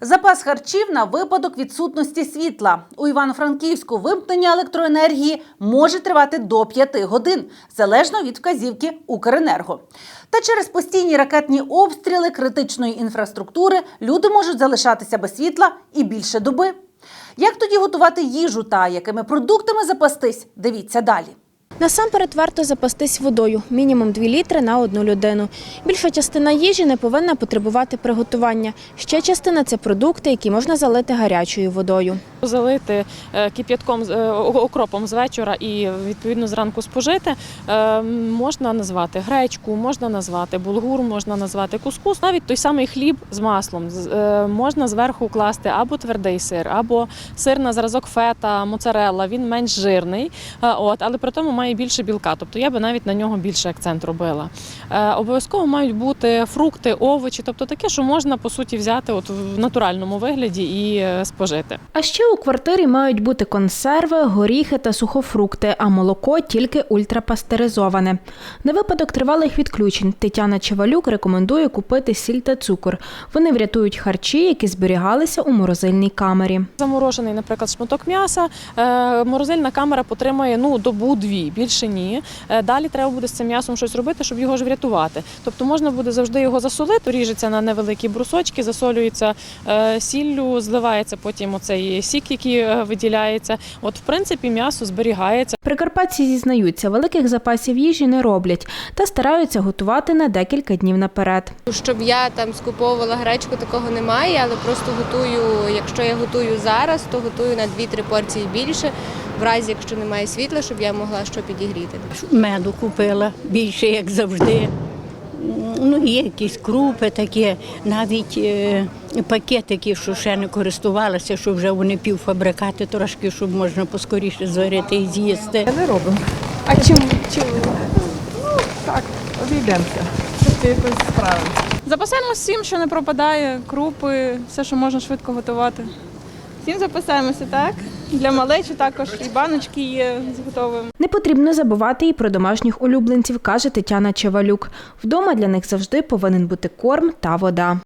Запас харчів на випадок відсутності світла. У Івано-Франківську вимкнення електроенергії може тривати до 5 годин, залежно від вказівки Укренерго. Та через постійні ракетні обстріли критичної інфраструктури люди можуть залишатися без світла і більше доби. Як тоді готувати їжу та якими продуктами запастись? Дивіться далі. Насамперед варто запастись водою, мінімум 2 літри на одну людину. Більша частина їжі не повинна потребувати приготування. Ще частина це продукти, які можна залити гарячою водою. Залити е, кип'ятком е, окропом з вечора і відповідно зранку спожити. е, Можна назвати гречку, можна назвати булгур, можна назвати кускус, навіть той самий хліб з маслом. Можна зверху класти або твердий сир, або сир на зразок фета, моцарелла. Він менш жирний, от, але при тому має більше білка. Тобто я би навіть на нього більше акцент робила. Обов'язково мають бути фрукти, овочі, тобто таке, що можна по суті взяти от в натуральному вигляді і спожити. А ще у квартирі мають бути консерви, горіхи та сухофрукти, а молоко тільки ультрапастеризоване. На випадок тривалих відключень Тетяна Чевалюк рекомендує купити сіль та цукор. Вони врятують харчі, які зберігалися у морозильній камері. Заморожений, наприклад, шматок м'яса, е, морозильна камера потримає ну добу-дві, більше ні. Е, Далі треба буде з цим м'ясом щось робити, щоб його ж врятувати. Тобто можна буде завжди його засолити, ріжеться на невеликі брусочки, засолюється е, сіллю, зливається потім оцей сік, який е, виділяється. От, в принципі, м'ясо зберігається. Прикарпатці зізнаються, великих запасів їжі не роблять та стараються готувати на декілька днів наперед. Щоб я там скуповувала гречку, такого немає, але просто готую, якщо я готую зараз, то готую на 2-3 порції більше, в разі якщо немає світла, щоб я могла що підігріти. меду купила більше, як завжди. Ну, є якісь крупи такі, навіть е, пакетики, що ще не користувалася, що вже вони півфабрикати трошки, щоб можна поскоріше зварити і з'їсти. Не робимо. А чому? Чому? Ну, так, обійдемося. Якось. Запасаємось всім, що не пропадає, крупи, все, що можна швидко готувати. Всім записаємося так? Для малечі також і баночки є з готовим. Не потрібно забувати і про домашніх улюбленців, каже Тетяна Чевалюк. Вдома для них завжди повинен бути корм та вода.